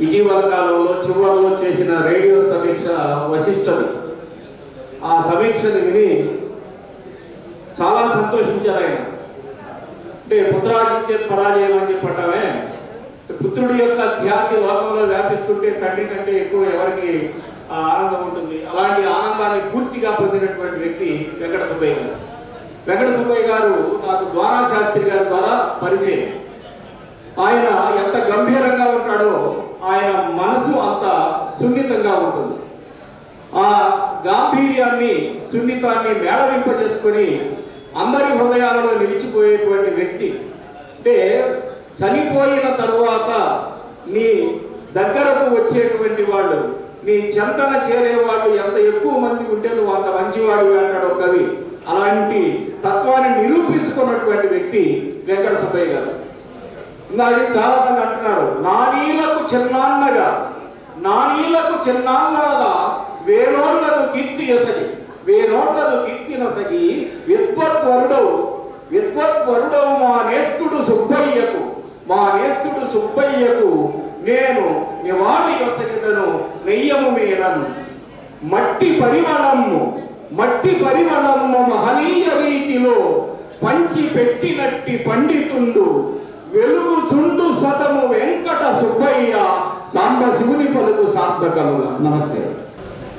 ఇటీవల కాలంలో చివరిలో చేసిన రేడియో సమీక్ష వశిష్టం ఆ సమీక్షను విని చాలా సంతోషించారు ఆయన. అంటే పుత్రాజిత్య పరాజయం అని చెప్పటమే. పుత్రుడి యొక్క ఖ్యాతి లోకంలో వ్యాపిస్తుంటే తండ్రి కంటే ఎక్కువ ఎవరికి ఆ ఆనందం ఉంటుంది. అలాంటి ఆనందాన్ని పూర్తిగా పొందినటువంటి వ్యక్తి వెంకట సుబ్బయ్య గారు. వెంకట సుబ్బయ్య గారు నాకు ద్వారా శాస్త్రి గారి ద్వారా పరిచయం. ఆయన ఎంత గంభీరంగా ఉంటాడో ఆయన మనసు అంత సున్నితంగా ఉంటుంది. ఆ గాంభీర్యాన్ని సున్నితాన్ని మేళవింపజేసుకొని అందరి హృదయాలలో నిలిచిపోయేటువంటి వ్యక్తి. అంటే చనిపోయిన తరువాత నీ దగ్గరకు వచ్చేటువంటి వాళ్ళు నీ చెంతన చేరేవాళ్ళు ఎంత ఎక్కువ మంది ఉంటే నువ్వు అంత మంచివాడు అన్నాడు కవి. అలాంటి తత్వాన్ని నిరూపించుకున్నటువంటి వ్యక్తి వెంకట సుబ్బయ్య గారు. ఇందాక చాలా మంది అంటున్నారు నానీలకు చిన్నాన్నగా నానీలకు చిన్నాన్నగా వేనోళ్ళకు కీర్తి ఎసగి వేనోళ్ళకు కీర్తి నొసగి విద్వత్వరుడవు విద్వత్వరుడవు మా నేస్తుడు సుబ్బయ్యకు మా నేస్తుడు సుబ్బయ్యకు నేను నివాళి ఎసగిదను నెయ్యము మీరను మట్టి పరిమళము మట్టి పరిమళము మహనీయ రీతిలో పంచి పెట్టినట్టి పండితుండు. వెలుగు చుండు సతము వెంకట సుబ్బయ్య సాంబ శివుని పలుకు సార్థకముగా. నమస్తే.